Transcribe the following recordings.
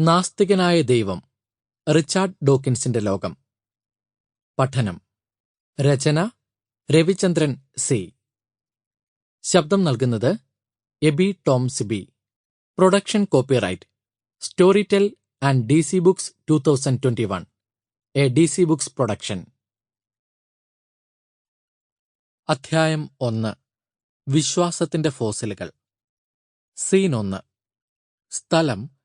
നാസ്തികനായ ദൈവം. റിച്ചാർഡ് ഡോക്കിൻസിന്റെ ലോകം. പഠനം. രചന. രവിചന്ദ്രൻ സി. ശബ്ദം നൽകുന്നത് Eby Tom Siby. Production copyright. Storytel and D C books two thousand twenty one. A D C books production. അധ്യായം ഒന്ന്. വിശ്വാസത്തിന്റെ ഫോസിലുകൾ. സീൻ ഒന്ന്. സ്ഥലം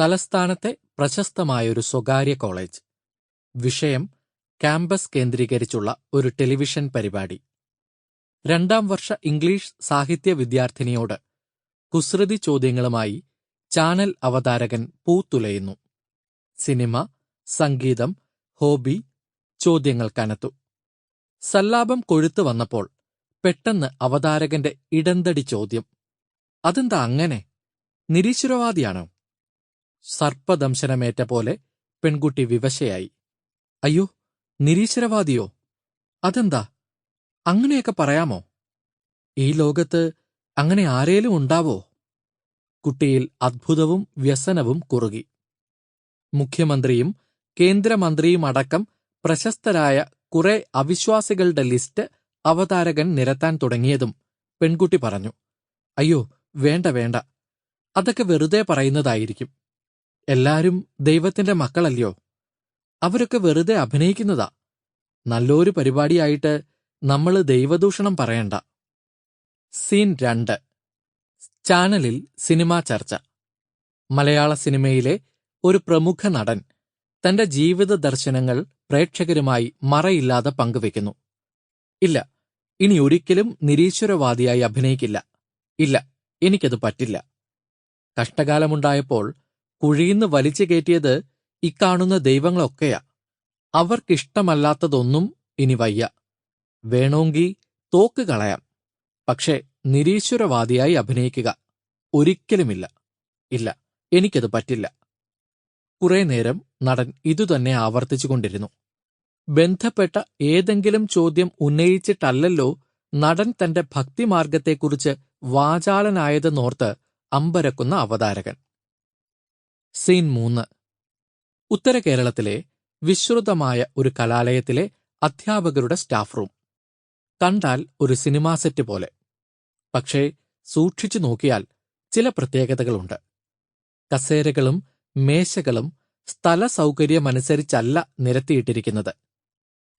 തലസ്ഥാനത്തെ പ്രശസ്തമായൊരു സ്വകാര്യ കോളേജ്. വിഷയം ക്യാമ്പസ് കേന്ദ്രീകരിച്ചുള്ള ഒരു ടെലിവിഷൻ പരിപാടി. രണ്ടാം വർഷ ഇംഗ്ലീഷ് സാഹിത്യ വിദ്യാർത്ഥിനിയോട് കുസൃതി ചോദ്യങ്ങളുമായി ചാനൽ അവതാരകൻ പൂത്തുലയുന്നു സിനിമ സംഗീതം ഹോബി ചോദ്യങ്ങൾ കനത്തു. സല്ലാപം കൊഴുത്തു വന്നപ്പോൾ പെട്ടെന്ന് അവതാരകന്റെ ഇടന്തടി ചോദ്യം അതെന്താ അങ്ങനെ? നിരീശ്വരവാദിയാണോ? സർപ്പദംശനമേറ്റ പോലെ പെൺകുട്ടി വിവശയായി. അയ്യോ നിരീശ്വരവാദിയോ? അതെന്താ? അങ്ങനെയൊക്കെ പറയാമോ? ഈ ലോകത്ത് അങ്ങനെ ആരേലും ഉണ്ടാവോ? കുട്ടിയിൽ അത്ഭുതവും വ്യസനവും കുറുകി. മുഖ്യമന്ത്രിയും കേന്ദ്രമന്ത്രിയുമടക്കം പ്രശസ്തരായ കുറെ അവിശ്വാസികളുടെ ലിസ്റ്റ് അവതാരകൻ നിരത്താൻ തുടങ്ങിയതും പെൺകുട്ടി പറഞ്ഞു. അയ്യോ വേണ്ട വേണ്ട. അതൊക്കെ വെറുതെ പറയുന്നതായിരിക്കും. എല്ലാരും ദൈവത്തിന്റെ മക്കളല്ലയോ? അവരൊക്കെ വെറുതെ അഭിനയിക്കുന്നതാ. നല്ലൊരു പരിപാടിയായിട്ട് നമ്മൾ ദൈവദൂഷണം പറയണ്ട. സീൻ രണ്ട്. ചാനലിൽ സിനിമാ ചർച്ച. മലയാള സിനിമയിലെ ഒരു പ്രമുഖ നടൻ തന്റെ ജീവിത ദർശനങ്ങൾ പ്രേക്ഷകരുമായി മറയില്ലാതെ പങ്കുവെക്കുന്നു. ഇല്ല ഇനി ഒരിക്കലും നിരീശ്വരവാദിയായി അഭിനയിക്കില്ല. ഇല്ല എനിക്കത് പറ്റില്ല. കഷ്ടകാലമുണ്ടായപ്പോൾ കുഴിയിന്ന് വലിച്ചു കയറ്റിയത് ഇക്കാണുന്ന ദൈവങ്ങളൊക്കെയാ. അവർക്കിഷ്ടമല്ലാത്തതൊന്നും ഇനി വയ്യ. വേണോങ്കി തോക്ക് കളയാം. പക്ഷേ നിരീശ്വരവാദിയായി അഭിനയിക്കുക ഒരിക്കലുമില്ല. ഇല്ല എനിക്കത് പറ്റില്ല. കുറെ നേരം നടൻ ഇതുതന്നെ ആവർത്തിച്ചുകൊണ്ടിരുന്നു. ബന്ധപ്പെട്ട ഏതെങ്കിലും ചോദ്യം ഉന്നയിച്ചിട്ടല്ലല്ലോ നടൻ തന്റെ ഭക്തിമാർഗത്തെക്കുറിച്ച് വാചാലനായതെന്നോർത്ത് അമ്പരക്കുന്ന അവതാരകൻ. സീൻ മൂന്ന്. ഉത്തര കേരളത്തിലെ വിശ്രുതമായ ഒരു കലാലയത്തിലെ അധ്യാപകരുടെ സ്റ്റാഫ് റൂം. കണ്ടാൽ ഒരു സിനിമാ സെറ്റ് പോലെ. പക്ഷേ സൂക്ഷിച്ചു നോക്കിയാൽ ചില പ്രത്യേകതകളുണ്ട്. കസേരകളും മേശകളും സ്ഥല സൗകര്യമനുസരിച്ചല്ല നിരത്തിയിട്ടിരിക്കുന്നത്.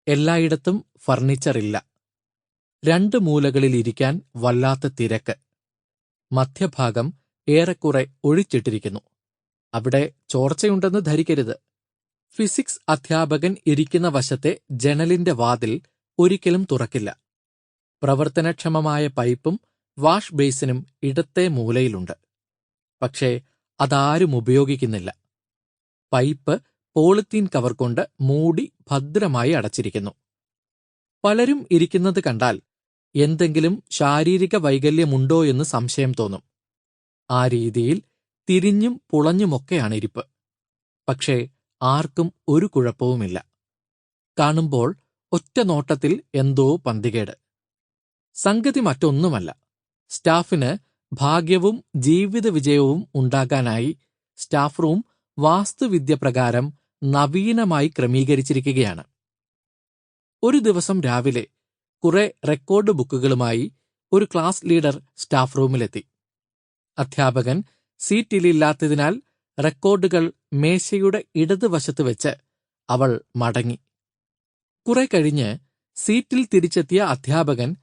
എല്ലായിടത്തും ഫർണിച്ചർ ഇല്ല. രണ്ട് മൂലകളിൽ ഇരിക്കാൻ വല്ലാത്ത തിരക്ക്. മധ്യഭാഗം ഏറെക്കുറെ ഒഴിച്ചിട്ടിരിക്കുന്നു. അവിടെ ചോർച്ചയുണ്ടെന്ന് ധരിക്കരുത്. ഫിസിക്സ് അധ്യാപകൻ ഇരിക്കുന്ന വശത്തെ ജനലിന്റെ വാതിൽ ഒരിക്കലും തുറക്കില്ല. പ്രവർത്തനക്ഷമമായ പൈപ്പും വാഷ് ബേസിനും ഇടത്തെ മൂലയിലുണ്ട്. പക്ഷേ അതാരും ഉപയോഗിക്കുന്നില്ല. പൈപ്പ് പോളിത്തീൻ കവർ കൊണ്ട് മൂടി ഭദ്രമായി അടച്ചിരിക്കുന്നു. പലരും ഇരിക്കുന്നത് കണ്ടാൽ എന്തെങ്കിലും ശാരീരിക വൈകല്യമുണ്ടോ എന്ന് സംശയം തോന്നും. ആ രീതിയിൽ തിരിഞ്ഞും പുളഞ്ഞുമൊക്കെയാണ് ഇരിപ്പ്. പക്ഷേ ആർക്കും ഒരു കുഴപ്പവുമില്ല. കാണുമ്പോൾ ഒറ്റ നോട്ടത്തിൽ എന്തോ പന്തികേട്. സംഗതി മറ്റൊന്നുമല്ല. സ്റ്റാഫിന് ഭാഗ്യവും ജീവിത വിജയവും ഉണ്ടാകാനായി സ്റ്റാഫ് റൂം വാസ്തുവിദ്യ പ്രകാരം നവീനമായി ക്രമീകരിച്ചിരിക്കുകയാണ്. ഒരു ദിവസം രാവിലെ കുറെ റെക്കോർഡ് ബുക്കുകളുമായി ഒരു ക്ലാസ് ലീഡർ സ്റ്റാഫ് റൂമിലെത്തി. അധ്യാപകൻ സീറ്റിലില്ലാത്തതിനാൽ റെക്കോർഡുകൾ മേശയുടെ ഇടതുവശത്ത് വെച്ച് അവൾ മടങ്ങി. കുറെ കഴിഞ്ഞ് സീറ്റിൽ തിരിച്ചെത്തിയ അധ്യാപകൻ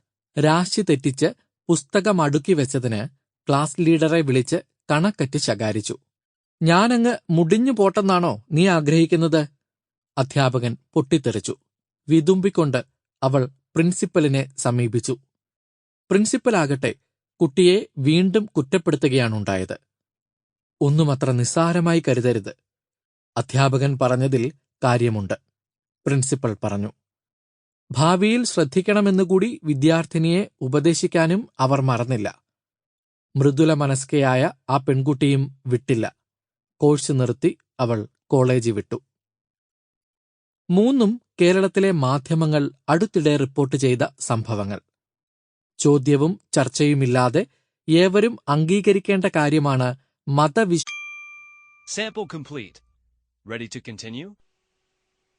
രാശി തെറ്റിച്ച് പുസ്തകം അടുക്കി വെച്ചതിന് ക്ലാസ് ലീഡറെ വിളിച്ച് കണക്കറ്റ് ശകാരിച്ചു. ഞാനങ്ങ് മുടിഞ്ഞു പോട്ടെന്നാണോ നീ ആഗ്രഹിക്കുന്നത്? അധ്യാപകൻ പൊട്ടിത്തെറിച്ചു. വിതുമ്പിക്കൊണ്ട് അവൾ പ്രിൻസിപ്പലിനെ സമീപിച്ചു. പ്രിൻസിപ്പലാകട്ടെ കുട്ടിയെ വീണ്ടും കുറ്റപ്പെടുത്തുകയാണുണ്ടായത്. ഒന്നുമത്ര നിസ്സാരമായി കരുതരുത്. അധ്യാപകൻ പറഞ്ഞതിൽ കാര്യമുണ്ട്. പ്രിൻസിപ്പൽ പറഞ്ഞു. ഭാവിയിൽ ശ്രദ്ധിക്കണമെന്നുകൂടി വിദ്യാർത്ഥിനിയെ ഉപദേശിക്കാനും അവർ മറന്നില്ല. മൃദുല മനസ്കയായ ആ പെൺകുട്ടിയും വിട്ടില്ല. കോഴ്സ് നിർത്തി അവൾ കോളേജ് വിട്ടു. മൂന്നും കേരളത്തിലെ മാധ്യമങ്ങൾ അടുത്തിടെ റിപ്പോർട്ട് ചെയ്ത സംഭവങ്ങൾ. ചോദ്യവും ചർച്ചയുമില്ലാതെ ഏവരും അംഗീകരിക്കേണ്ട കാര്യമാണ് Mata Sample complete. Ready to continue?